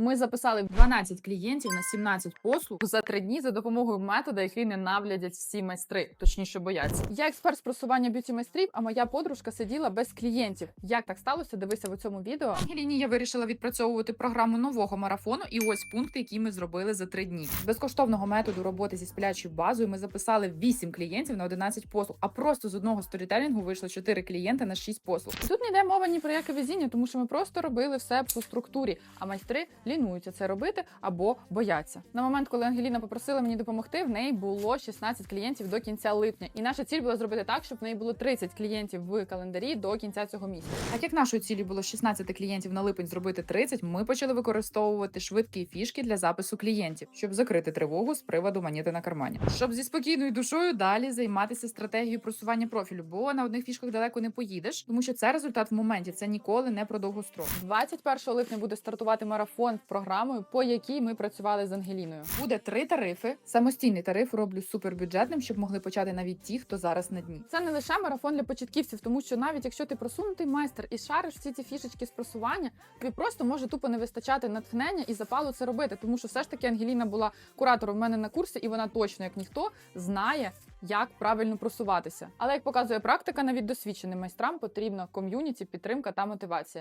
Ми записали 12 клієнтів на 17 послуг за три дні за допомогою метода, який ненавидять всі майстри, точніше бояться. Я експерт з просування б'юті майстрів, а моя подружка сиділа без клієнтів. Як так сталося? Дивися в цьому відео. Ангеліні я вирішила відпрацьовувати програму нового марафону, і ось пункти, які ми зробили за три дні. З безкоштовного методу роботи зі сплячою базою ми записали 8 клієнтів на 11 послуг, а просто з одного сторітелінгу вийшло 4 клієнти на 6 послуг. Тут не йде мова ні про яке везіння, тому що ми просто робили все по структурі, а майстри лінуються це робити або бояться. На момент, коли Ангеліна попросила мені допомогти, в неї було 16 клієнтів до кінця липня. І наша ціль була зробити так, щоб в неї було 30 клієнтів в календарі до кінця цього місяця. Так як нашою цілі було 16 клієнтів на липень зробити 30, ми почали використовувати швидкі фішки для запису клієнтів, щоб закрити тривогу з приводу монети на кармані, щоб зі спокійною душою далі займатися стратегією просування профілю, бо на одних фішках далеко не поїдеш, тому що це результат в моменті. Це ніколи не про довгострок. 21 липня буде стартувати марафон з програмою, по якій ми працювали з Ангеліною. Буде три тарифи. Самостійний тариф роблю супербюджетним, щоб могли почати навіть ті, хто зараз на дні. Це не лише марафон для початківців, тому що навіть якщо ти просунутий майстер і шариш всі ці фішечки з просування, тобі просто може тупо не вистачати натхнення і запалу це робити, тому що все ж таки Ангеліна була куратором в мене на курсі, і вона точно, як ніхто, знає. Як правильно просуватися, але як показує практика, навіть досвідченим майстрам потрібна ком'юніті, підтримка та мотивація.